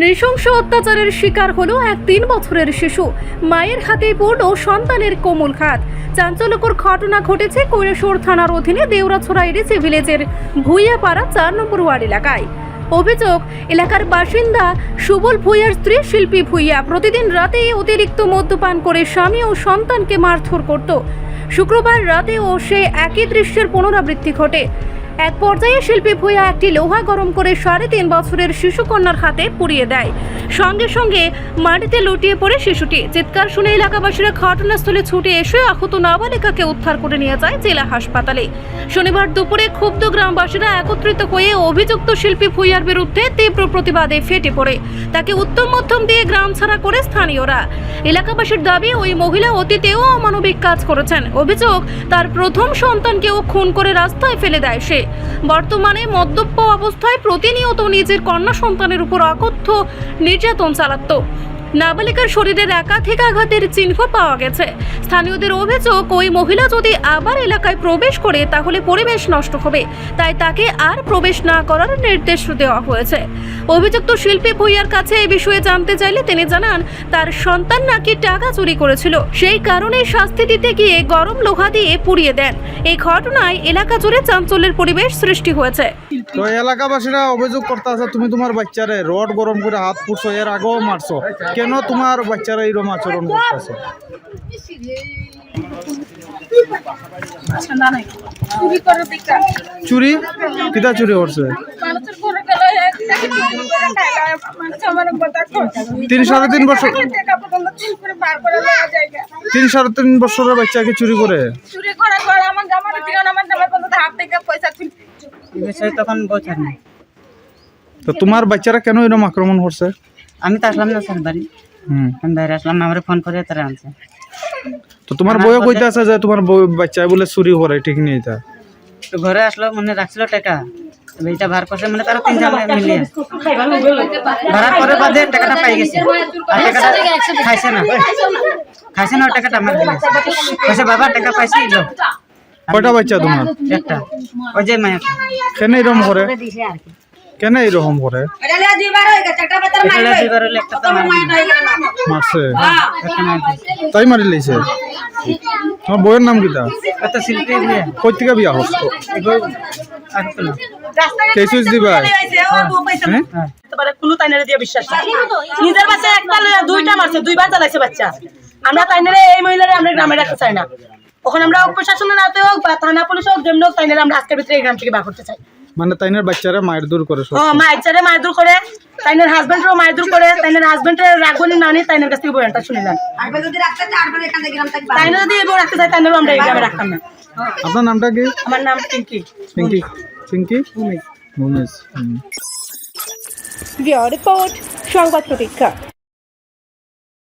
নৃশংস অত্যাচারের শিকার হলো এক তিন বছরের শিশু। মায়ের হাতে পড়ল সন্তানের কোমল খাত। চাঞ্চল্যকর ঘটনা ঘটেছে কৈলাসর থানার অধীনে দেউরাছড়া এডিসি ভিলেজের ভুইয়াপাড়া চার নম্বর ওয়ার্ড এলাকায়। অভিযোগ, এলাকার বাসিন্দা সুবল ভুইয়ার স্ত্রী শিল্পী ভুইয়া প্রতিদিন রাতে অতিরিক্ত মদ্যপান করে স্বামী ও সন্তানকে মারধর করত। শুক্রবার রাতেও সে একই দৃশ্যের পুনরাবৃত্তি ঘটে। এক পর্যায়ে শিল্পী ভূয়া একটি লোহা গরম করে সাড়ে তিন বছরের শিশুকন্যার হাতে পুড়িয়ে দেয়। সঙ্গে সঙ্গে মাটিতে লুটিয়ে পড়ে শিশুটি। চিৎকার শুনে এলাকাবাসীরা ঘটনাস্থলে ছুটে এসে আহত নাবালিকাকে উদ্ধার করে নিয়ে যায় জেলা হাসপাতালে। শনিবার দুপুরে ক্ষুব্ধ গ্রামবাসীরা একত্রিত হয়ে অভিযুক্ত শিল্পী ভূঁইয়ার বিরুদ্ধে তীব্র প্রতিবাদে ফেটে পড়ে। তাকে উত্তম মধ্যম দিয়ে গ্রাম ছাড়া করে স্থানীয়রা। এলাকাবাসীর দাবি, ওই মহিলা অতীতেও অমানবিক কাজ করেছেন। অভিযোগ, তার প্রথম সন্তানকেও খুন করে রাস্তায় ফেলে দেয় সে। বর্তমানে মদ্যপ অবস্থায় প্রতিনিয়ত নিজের কন্যা সন্তানের উপর অকথ্য নির্যাতন চালাতো। নাবালিকার শরীরের একাধিক আঘাতের চিহ্ন পাওয়া গেছে। স্থানীয়দের অভিযোগ, ওই মহিলা যদি আবার এলাকায় প্রবেশ করে, তাহলে পরিবেশ নষ্ট হবে। তাই তাকে আর প্রবেশ না করার নির্দেশ দেওয়া হয়েছে। অভিযুক্ত শিল্পী ভূঁইয়ার কাছে এই বিষয়ে জানতে চাইলে তিনি জানান, তার সন্তান নাকি টাকা চুরি করেছিল। সেই কারণে শাস্তি দিতে গিয়ে গরম লোহা দিয়ে পুড়িয়ে দেন। এই ঘটনায় এলাকা জুড়ে চাঞ্চল্যের পরিবেশ সৃষ্টি হয়েছে। তো এলাকাবাসীরা অভিযোগ করতেছে তুমি তোমার বাচ্চারে রড গরম করে হাত পুড়ছো এর আগেও মারছো। কেন তোমার বাচ্চারা এইরকম আচরণ করতেছে? চুরি? করে চুরি করছে? তিন সাড়ে তিন বছর তিন সাড়ে তিন বছরের বাচ্চাকে চুরি করে? চুরি করা আমার জামার আমার জামার পয়সা এই বিষয়ে তখন বোঝার নাই। তো তোমার বাচ্চারা কেন এরকম আক্রমণ করছে? আমি তো আসলাম না স্যার বাড়ি। হুম। আমি বাইরে আসলাম আমার ফোন করে তারা আনছে। তো তোমার বইও কইতে আছে যে তোমার বউ- বাচ্চা বলে চুরি করে ঠিক নেই তা? তো ঘরে আসলো মনে রাখছিল টাকা। তবে এটা ভার করছে মানে তারা তিনজন মিলিয়ে। ভাড়ার পরে বাদে টাকাটা পাই গেছে। আর টাকাটা খাইছে না। খাইছে না ওই টাকাটা আমার দিলে। কইছে বাবা টাকা পাইছি লো। কয়টা বাচ্চা তোমার? একটা। ওই যে মায়া কেন এরকম করে? কেন এরকম করে? মারছে? মার দিছে তাই মারি লাইছে তোমার বইয়ের নাম কিতা এত কই থেকে বিয়া হস কেসুস দিবা হ্যাঁ হ্যাঁ। কোনো তাইনারে দিয়ে বিশ্বাস নাই। নিজের বাচ্চা একটা দুইটা মারছে দুইবার জ্বালাইছে বাচ্চা। আমরা তাইনারে এই মহিলারে আমরা গ্রামে রাখতে চাই না। ওখানে আমরা প্রশাসনের হাতে হোক বা থানা পুলিশ হোক যেমন হোক তাইনারে আমরা আজকের ভিতরে এই গ্রাম থেকে বার করতে চাই। মানে তাইনের বাচ্চারা মায়ের দূর করে ও মা ইচ্ছারে মারধর করে তাইনের হাজবেন্ডও মারধর করে তাইনের হাজবেন্ডের রাগবনি নানি তাইনের কাছ থেকে বয়ানটা শুনিলাম তাইনে যদি এই বউ রাখতে চাই তাইনেরও আমরা এই গ্রামে রাখতাম না। আপনার নামটা কি? আমার নাম পিঙ্কি। পিঙ্কি। পিঙ্কি? হুম। রিপোর্ট সংবাদ প্রতীক্ষা।